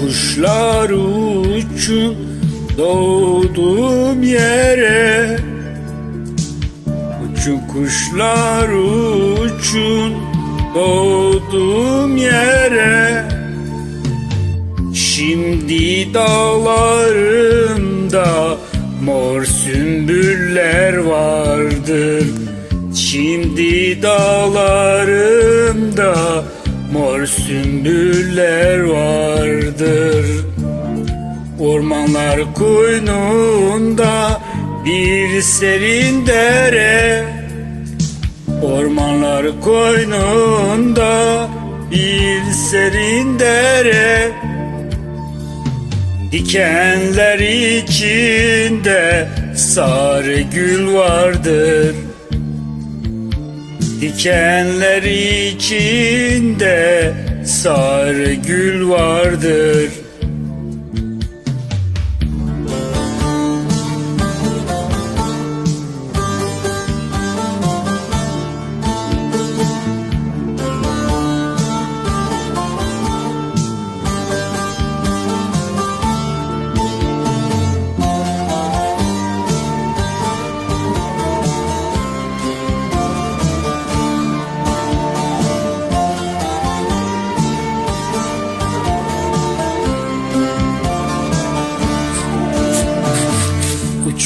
kuşlar uçun doğduğum yere. Uçun kuşlar uçun doğduğum yere. Şimdi dağlarımda mor sümbüller vardır. Şimdi dağlarımda mor sümbüller vardır. Ormanlar koynunda bir serin dere. Ormanlar koynunda bir serin dere. Dikenler içinde sarı gül vardır Dikenler içinde sarı gül vardır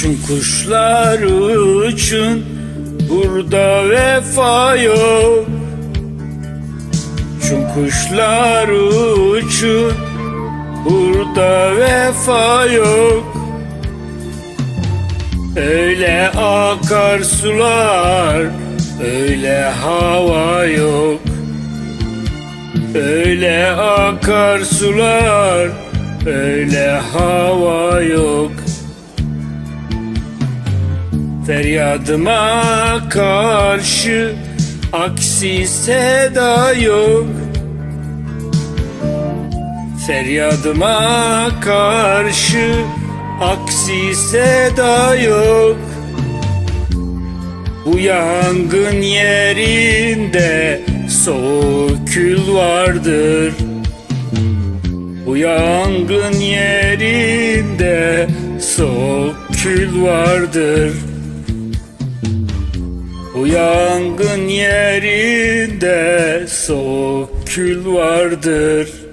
Uçun kuşlar uçun Burada vefa yok. Uçun kuşlar uçun Burada vefa yok. Öyle akar sular Öyle hava yok. Öyle akar sular Öyle hava yok Feryadıma karşı aksi seda yok. Feryadıma karşı aksi seda yok. Bu yangın yerinde soğuk kül vardır. Bu yangın yerinde soğuk kül vardır yangın yerinde soğuk kül vardır